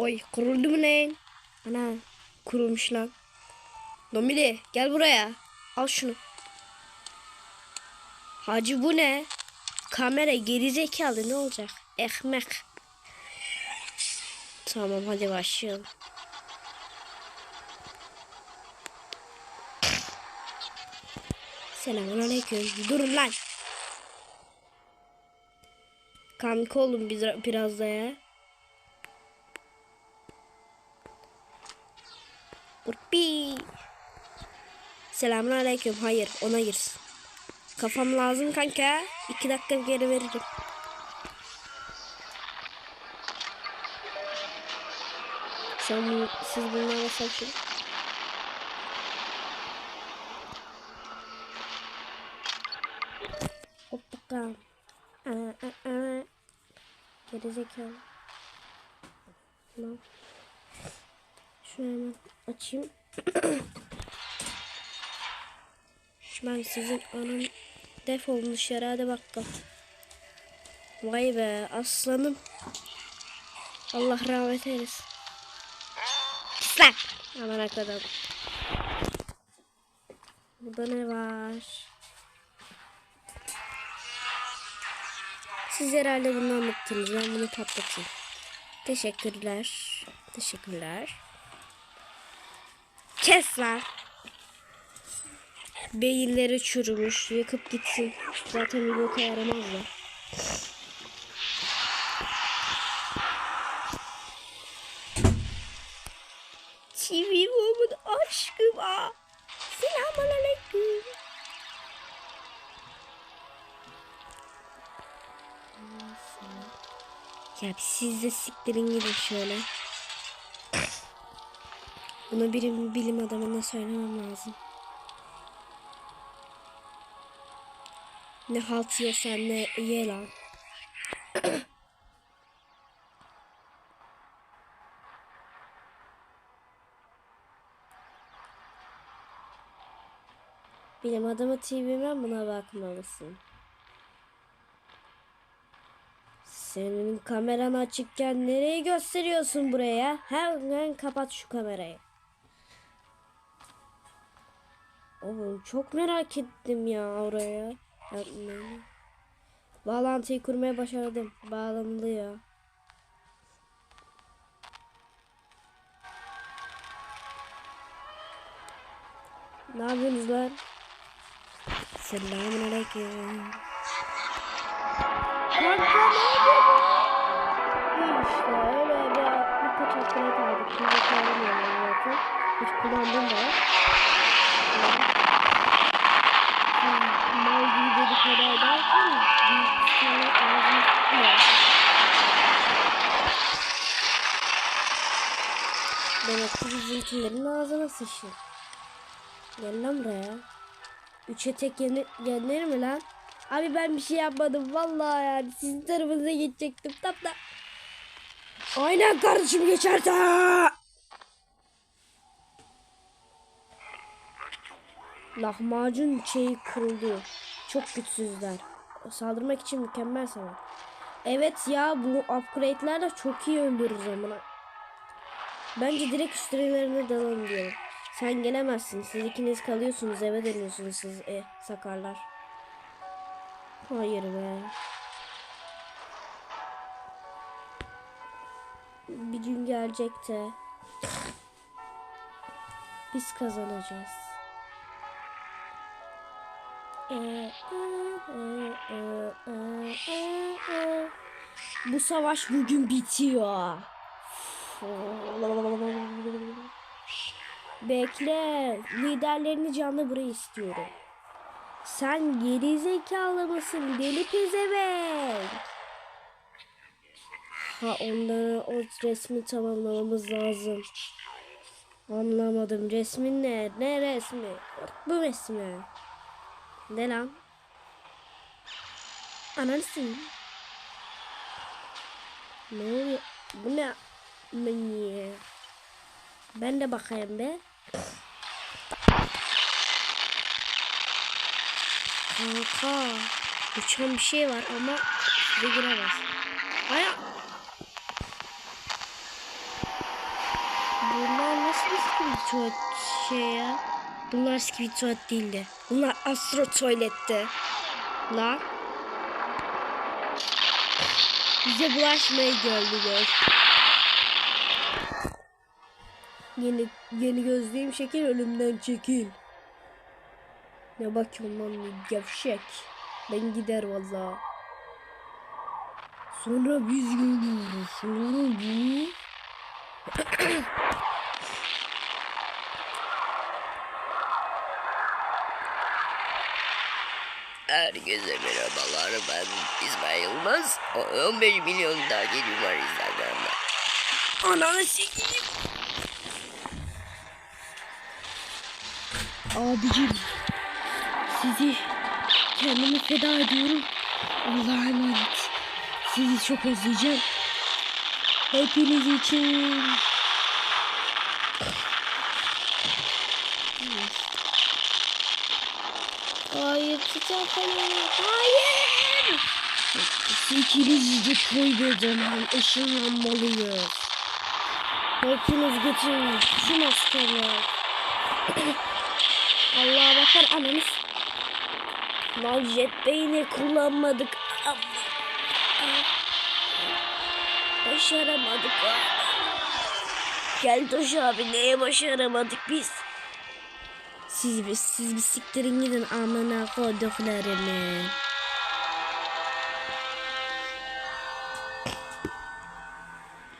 Oy kuruldu mu lan? Ana kurulmuş lan. Domili gel buraya. Al şunu. Hacı bu ne? Kamera gerizekalı ne olacak? Ekmek. Tamam hadi başlayalım. Selamünaleyküm. Durun lan. Kanka olun biz biraz da ya. Urpi. Selamünaleyküm. Hayır ona girsin. Kafam lazım kanka. İki dakika geri veririm. Sen siz bunlara sakın. Hop bakalım. Aa, aa, aa. Gerizekalı. Tamam. Şunu hemen açayım. ben sizin anam defolun dışarı hadi bakalım. Vay be aslanım. Allah rahmet eylesin. Pis lan. Aman kadar. Burada ne var? Siz herhalde bunu anlattınız. Ben bunu patlatayım. Teşekkürler. Teşekkürler. Kes lan. Beyinleri çürümüş. Yakıp gitsin. Zaten bir boka yaramazlar. TV Woman aşkım aa. Selamun aleyküm. Ya siz de siktirin gidin şöyle. Bunu bir bilim adamına söylemem lazım. Ne halt yiyorsan ne ye lan. Bilim adamı TV'men buna bakmalısın. Senin kameran açıkken nereye gösteriyorsun buraya? Hemen kapat şu kamerayı. Oğlum çok merak ettim ya oraya. Yapmayı. Bağlantıyı kurmaya başardım. Bağlanılıyor. Ne yapıyorsunuz lan? Selamun aleyküm. Kanka ne yapıyorsun? İşte öyle bir birkaç hakkını kaldık. Şimdi kullanamıyorum zaten. Hiç kullandım da. Hmm, Bizimkilerin ağzına sıçıyor. Gel lan buraya. Üçe tek gelir mi lan? Abi ben bir şey yapmadım vallahi yani sizin tarafınıza geçecektim tam da. Aynen kardeşim geçerse. Lahmacun şeyi kırıldı. Çok güçsüzler. Saldırmak için mükemmel savaş. Evet ya bu upgrade'lerle çok iyi öldürürüz amına. Bence direkt üstlerine dalalım diyorum. Sen gelemezsin. Siz ikiniz kalıyorsunuz. Eve dönüyorsunuz siz e, sakarlar. Hayır be. Bir gün gelecek de biz kazanacağız. E, e, e. Bu savaş bugün bitiyor. Bekle. Liderlerini canlı buraya istiyorum. Sen geri zekalı mısın? Deli pezevenk. Ha onlara o resmi tamamlamamız lazım. Anlamadım. Resmin ne? Ne resmi? Bu resmi. Ne lan? Ananı Ne oluyor? Bu ne? Niye? Ben de bakayım be. Kanka. Uçan bir şey var ama size giremez. Aya. Bunlar nasıl bir skibidi şey ya? Bunlar skibidi tuvalet değildi. Bunlar astro tuvaletti. Lan. Bize bulaşmaya geldiler. Yeni, yeni gözlüğüm şekil ölümden çekil. Ne bakıyorsun lan gevşek. Ben gider valla. Sonra biz geliyoruz. Sonra bu. Herkese merhabalar ben İsmail Yılmaz. O- 15 milyon takipçim var Instagram'da. Ananı sikeyim. Abicim. Sizi kendimi feda ediyorum. Allah'a emanet. Sizi çok özleyeceğim. Hepiniz için. Hayır tutacağım beni. Hayır. İkinizi de kaybedemem. Işınlanmalıyız. Hepiniz getirin. Şu askerler. Allah'a bakar ananız. Lan jet beyni kullanmadık. Ama. Başaramadık. Gel Toş abi neye başaramadık biz? Siz siz bir siktirin gidin amına koduklarını.